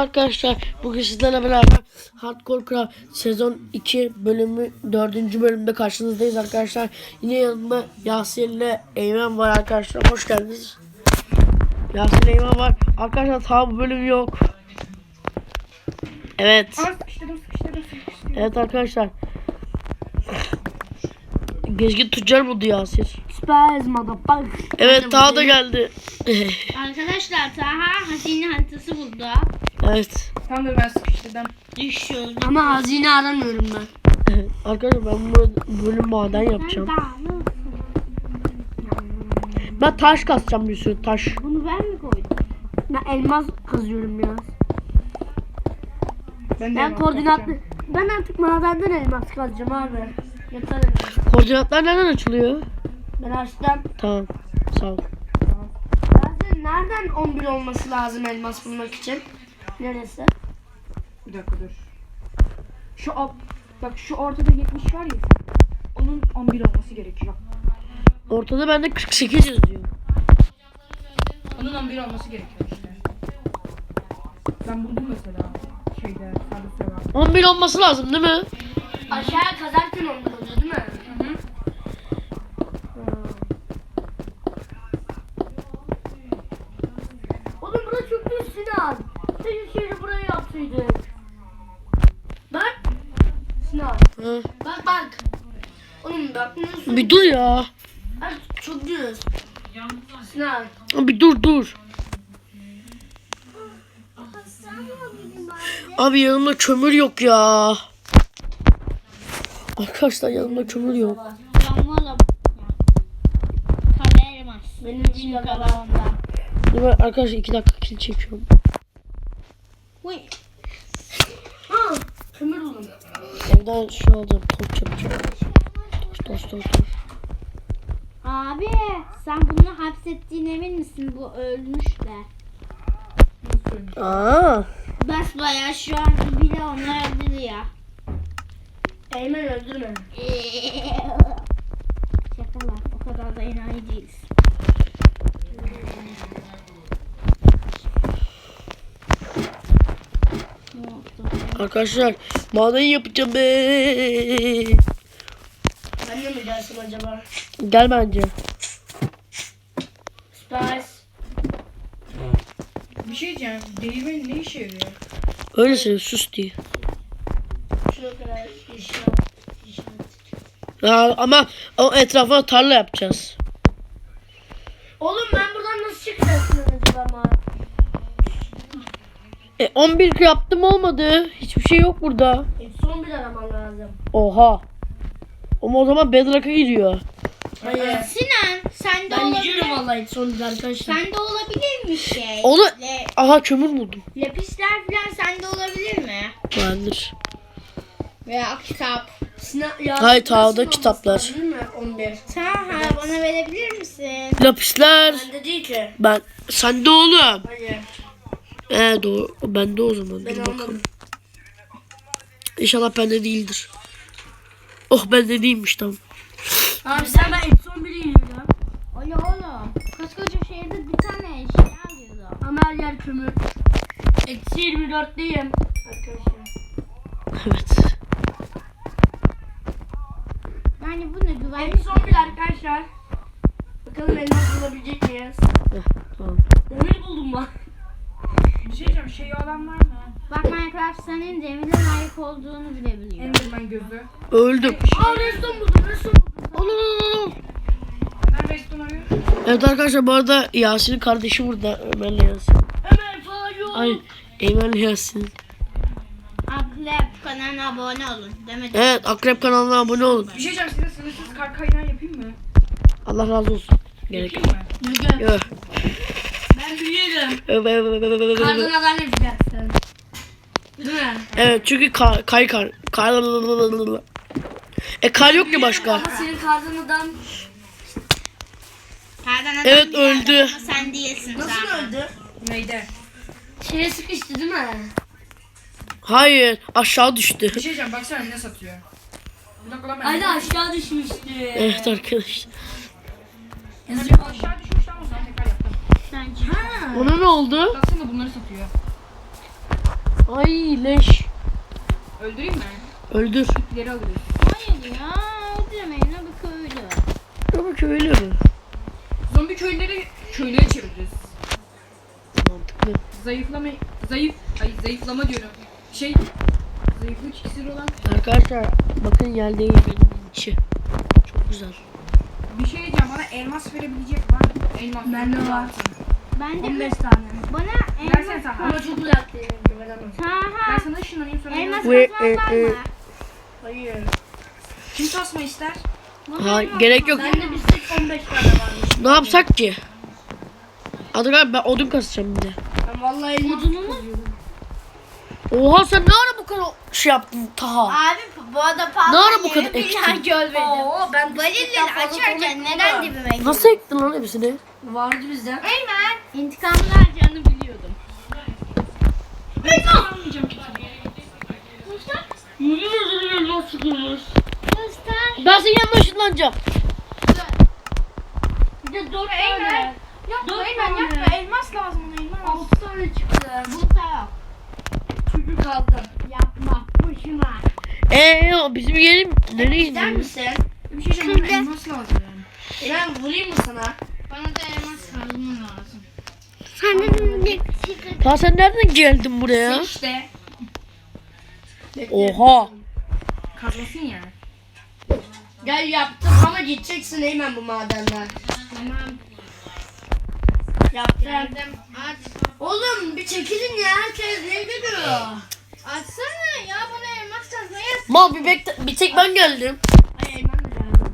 arkadaşlar. Bugün sizlerle beraber Hardcore Craft sezon 2 bölümü 4. bölümde karşınızdayız arkadaşlar. Yine yanımda Yasin ile Eymen var arkadaşlar. Hoş geldiniz. Yasin Eymen var. Arkadaşlar tam bölüm yok. Evet. Evet arkadaşlar. Gezgin tüccar buldu Yasir. Surprise motherfucker. Evet Taha da geldi. Arkadaşlar Taha hazine haritası buldu. evet. Tamam dur ben sıkıştırdım. Düşüyoruz. Ama hazine aramıyorum ben. Evet. Arkadaşlar ben bu bölüm maden yapacağım. Ben taş kasacağım bir sürü taş. Bunu ben mi koydum? Ben elmas kazıyorum biraz. Ben, Ben koordinatlı. Ben artık madenden elmas kazacağım abi. Elmas. Koordinatlar nereden açılıyor? Ben açtım. Tamam. Sağ ol. Zaten nereden 11 olması lazım elmas bulmak için? Neresi? Bir dakika dur. Şu alt, bak şu ortada 70 var ya. Onun 11 olması gerekiyor. Ortada bende 48 yazıyor. Onun 11 olması gerekiyor işte. Ben buldum mesela şeyde sarı var. 11 olması lazım değil mi? Aşağıya kazarken 11 oluyor değil mi? Hı hı. Oğlum burası çok büyük Sinan. Senin şehri buraya yapsaydık. Bak. Sinan. Hı. Bak bak. Oğlum bakmıyorsun. Bir dur ya. Ay, çok düz. Sinan. Bir dur dur. Abi yanımda kömür yok ya. Arkadaşlar yanımda kömür yok. Yanmalım. Kale elmas. Benim için Kalavanda. Dur ben arkadaşlar 2 dakika kill çekiyorum. Uy. Ha, kömür buldum. Evden şu alacağım. Torç yapacağım. Torç torç torç. torç. Abi sen bunu hapsettiğin emin misin? Bu ölmüşler. Aa. Basbayağı şu an bile onlar öldürüyor. Eymen öldürme. Şakalar. O kadar da enayi değiliz. Arkadaşlar maden yapacağım be. Ben de mi gelsin acaba? Gel bence. Spice. Bir şey diyeceğim. Değirmenin ne işe yarıyor? Öylesine sus diye. Ya, ama o etrafa tarla yapacağız. Oğlum ben buradan nasıl çıkacaksın acaba? E 11 yaptım olmadı. Hiçbir şey yok burada. E, son bir araman lazım. Oha. Ama o zaman Bedrock'a giriyor. Hayır. Sinan sende Ben olabilir. gidiyorum vallahi son bir arkadaşlar. Sende olabilir mi şey? Onu Le- aha kömür buldum. lapisler falan sende olabilir mi? Vardır. Veya kitap. Sinan, ya, Hayır, Tağ'da nasıl kitaplar. Değil mi? 11. Taha bana verebilir misin? Lapisler. Bende değil ki. Ben sende oğlum. Hayır. Ee doğru. Bende o zaman. Ben Dur almadım. bakalım. İnşallah bende değildir. Oh bende değilmiş tamam. Abi sen ben eksi 11'i yiyorum. Öyle oğlum. Koskoca şehirde bir tane şey alıyordu. Ama her yer kömür. Eksi 24'teyim. Arkadaşlar. Evet. Bu ne güvenli. Eksi 11 arkadaşlar. Bakalım elmas bulabilecek miyiz? Tamam. Demir buldum ben. Bir şey diyeceğim. Şeyi olan var mı? Bak Minecraft senin demirle layık olduğunu bile biliyor. Enderman gözü. Öldüm. Aa redstone buldum redstone buldum. Olur olur olur. Neden redstone? Evet arkadaşlar bu arada Yasin'in kardeşi burada. Ömer'le Yasin. Ömer falan yok. Ay Eymen'le Yasin. Akrep kanalına abone olun. Demedim. Evet Akrep kanalına abone olun. Bir şey diyeceğim. Size kar kaynağı yapayım mı? Allah razı olsun. Gerek yok. Yapayım mı? Yok. Ben büyüyelim. Evet. Kardan adam yapacaksın. Değil mi? Evet çünkü kar, kay kar. Kar. E kar yok ki başka. Ama senin kardan adam Kardan adam Evet, bir öldü. Ama sen değilsin nasıl zaten. öldü? Neyde? Şeye sıkıştı değil mi? Hayır aşağı düştü. Bir şey diyeceğim. Baksana ne satıyor. Ayda aşağı düşmüştü. Evet arkadaşlar. Aşağı düşmüş ama sonra tekrar yaptım. Bence. Ha. Ona ne oldu? Baksana bunları satıyor. Ay leş. Öldüreyim mi? Öldür. İpleri alırız. Hayır ya. Öldüremeyin. Bir köylü. Ama köylü? Zombi köyleri köylere çeviririz. Mantıklı. Zayıflama, zayıf, ay zayıflama diyorum. Şey, olan Arkadaşlar bakın yer değil benim içi. Çok güzel. bir şey diyeceğim bana elmas verebilecek var. mı? Elmas. Bende var. Ben de 15 tane. bana Versene elmas sen. Ama çok uzak değil. Ha Ben ha. sana ışınlanayım sonra. Elmas Ve- kazman var e- e- mı? Hayır. Kim tasma ister? Bana Ha, elmas gerek yok. Bende bir tek 15 tane varmış. Ne yapsak ki? Adı galiba ben odun kasacağım bir de. Ben vallahi elmas kazıyorum. Oha sen ne ara bu kadar şey yaptın Taha? Abi bu arada Ne ara bu kadar ektin? görmedim. Oo ben Balilleri açarken neden dibime girdin? Nasıl ektin lan hepsini? Vardı bizde. Eymen. İntikamını alacağını biliyordum. Göster. Ben senin yanına ışınlanacağım. Bir de 4 Eymen. tane. Yapma Dört Eymen tane. yapma. Elmas lazım ona elmas. 6 tane çıktı. Bulta yok. Çünkü kaldı. Yapma. Boşuna. Eee bizim yerim nereye Gider indi? misin? Bir şey diyeceğim bana elmas lazım. Ben vurayım mı sana? Bana da elmas kazma lazım. Taha sen nereden geldin buraya? İşte Oha. kazmasın ya. Gel yaptım ama gideceksin Eymen bu madenden. Tamam. Yaptım. Geldim. Aç. Oğlum bir çekilin ya herkes ne gidiyor? Açsana ya bana elmas kazmayı yap. Mal bir bekle bir tek ben geldim. Ay Eymen de geldi.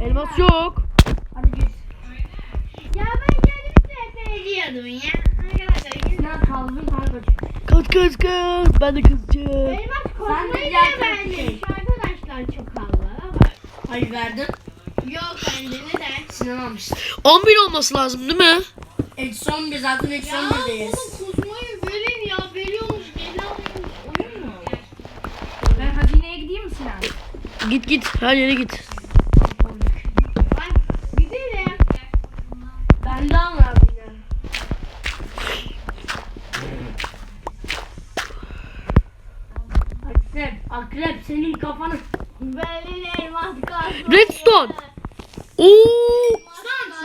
E, elmas yok. Hadi git. Ya ben geldim de ediyordum ya. Arkadaşlar biz Sen kaldın kanka. Kaç kaç kaç. Ben de kızacağım. elmas Sen de da. Arkadaşlar çok havalı. Hayır verdin. Yok bende neden? Sinan almıştı. 11 olması lazım değil mi? Eksi 11 zaten eksi Ya 11'deyiz. oğlum kuzmayı verin ya. Veriyormuş geri alıyormuş. Oyun mu? Ben hazineye gideyim mi Sinan? Git git her yere git. Bak gidelim. Ben de ama yine. Akrep, akrep senin kafanı. Benim elmas kazma. Redstone.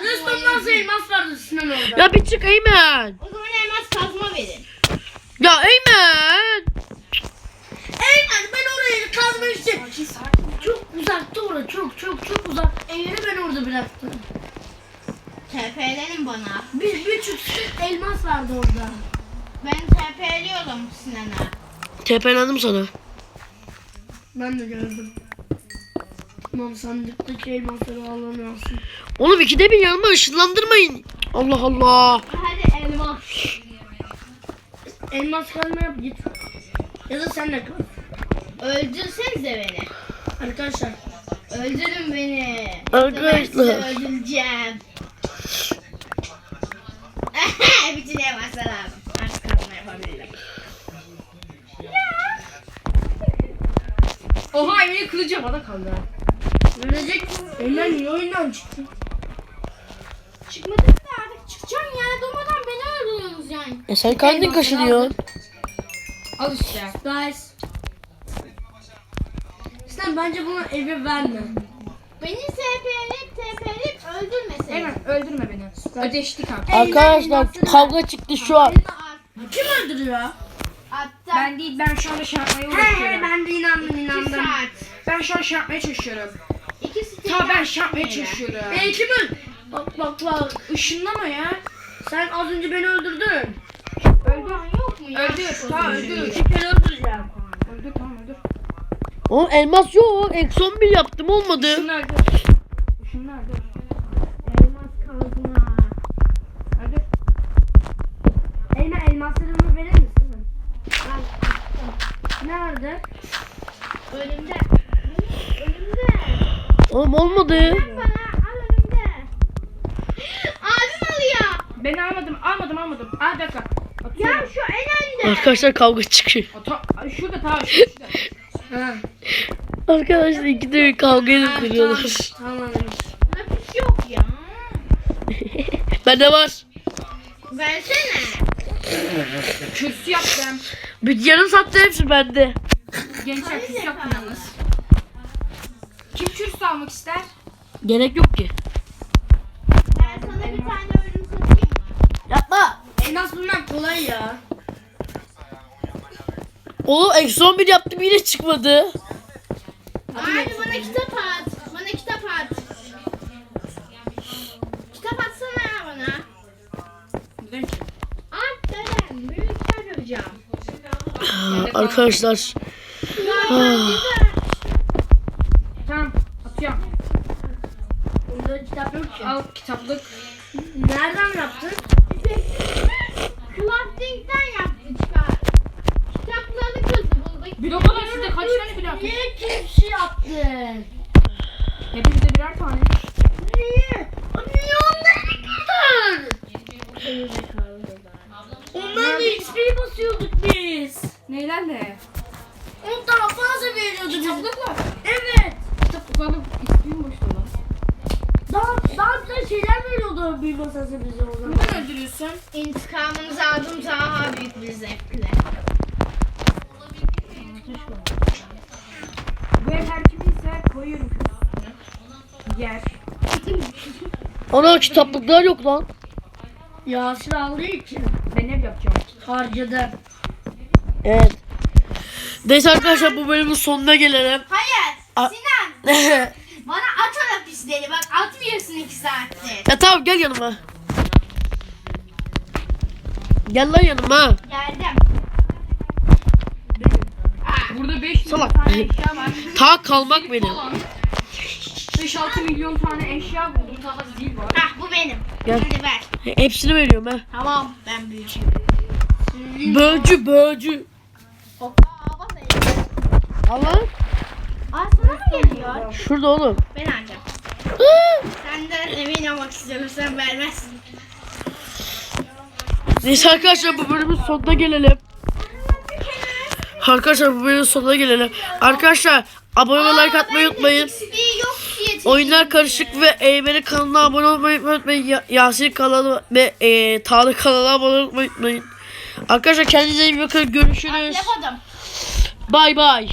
Resmen nasıl elmas vardı Sinan orada? Ya bir çık Eymen. O zaman elmas kazma verin. Ya Eymen. Eymen ben orayı. Sakin sakin. Çok uzakta orada çok çok çok uzak. Evini ben orada bıraktım. TP'lenin bana. Bir buçuk elmas vardı orada. Ben TP'liyorum Sinan'a. Tepelendim sana. Ben de gördüm. Tamam sandıktaki elmasları alamıyorsun. Oğlum ikide bir yanıma ışınlandırmayın. Allah Allah. Hadi elmas. Elmas kazma yap git. Ya da sen de kaz. Öldürsenize beni. Arkadaşlar Öldürün beni. Arkadaşlar. Öldüreceğim. Bütün elmaslar lazım. Artık kazma yapabilirim. Oha Eymen'in kılıcı havada kaldı. Görecek. Eymen niye oyundan çıktı? Çıkmadım da artık çıkacağım yani durmadan beni öldürüyorsunuz yani. E sen kendin kaşınıyorsun. Al işte. Guys. Sen bence bunu eve verme. Beni TP'leyip TP'leyip öldürmesin. Eymen öldürme beni. Ödeştik artık. Arkadaşlar kavga çıktı şu an. Kim öldürüyor? Hatta Ben değil ben şu anda şey yapmaya He he uğraşıyorum. ben de inandım inandım. saat. Ben şu an şey yapmaya çalışıyorum. İkisi Ta ben şey yapmaya çalışıyorum. Öldürdü? Bak bak bak. Işınlama ya. Sen az önce beni öldürdün. Öldür. Yok mu ya? Öldür. Ta öldür. Beni öldüreceğim. Öldür tamam öldür. Oğlum elmas yok. Eksi 11 yaptım olmadı. Şunu öldür. Şunu öldür. Elmas kazma. Öldür. Eymen elmaslarımı verir misin? Nerede? Oğlum olmadı. Abim alıyor. Ben almadım almadım almadım. Aa bir dakika. Ya Atıyorum. şu en önde. Arkadaşlar kavga çıkıyor. Ay, şurada ta şurada. Ha. Arkadaşlar iki de bir kavga edip duruyorlar. Tamam. Hapis yok ya. Bende var. Versene. Kürsü yaptım. Bir yarım saatte hepsi bende. Gençler kürsü yaptım yalnız. Kim kürsü almak ister? Gerek yok ki. Ben sana bir tane ürün satayım mı? Yapma. Elmas bulmak kolay ya. Oğlum eksi 11 yaptım yine çıkmadı. Abi bana kitap at. Bana kitap at. Kitap atsana ya bana. At dedem. Büyük yapacağım. Arkadaşlar. Tamam Bunda kitap yok ki. Al kitaplık. Nereden yaptın? Crafting'den yaptı çıkar. Kitapları kırdı bulduk. Bloklar sizde kaç tane blok? Niye kimse yaptın? Hepimizde birer tane. Niye? Niye onları? Ondan da XP basıyorduk biz. Neylerle? On daha fazla veriyordu biz. Kitaplıkla. Evet. Kitaplıklarla istiyorum boşta lan. Daha, daha güzel bir masası bize o zaman. Neden öldürüyorsun? İntikamınızı aldım daha büyük bir zevkle. Bu ev her kiminse koyuyorum. Yer. Ana kitaplıklar yok lan. Yasin aldığı için Ben ev yapacağım. harcadı. Evet. Neyse arkadaşlar bu bölümün sonuna gelelim. Hayır. A- Sinan. Bana at o lapisleri. Bak atmıyorsun iki saattir. ya tamam gel yanıma. Gel lan yanıma. Geldim. Burada 5 milyon Salak. tane eşya var. Ta kalmak benim. 5-6 milyon tane eşya buldum. Daha zil var. Ah bu benim. Gel. Hadi ver. Hepsini veriyorum ha. Tamam ben büyücüm. Böcü böcü. Aa bak Allah. Aa sana mı geliyor? Şurada oğlum. Ben alacağım. Senden emin olmak istiyorum. Sen vermezsin. Neyse arkadaşlar bu bölümün sonuna gelelim. Arkadaşlar bu bölümün sonuna gelelim. Arkadaşlar abone ve like atmayı unutmayın. Diye. Oyunlar karışık ve Eymen'in kanalına abone olmayı unutmayın. Ya- Yasin kanalı ve e, Tarık kanalına abone olmayı unutmayın. Arkadaşlar kendinize iyi bakın. Görüşürüz. Bay bay.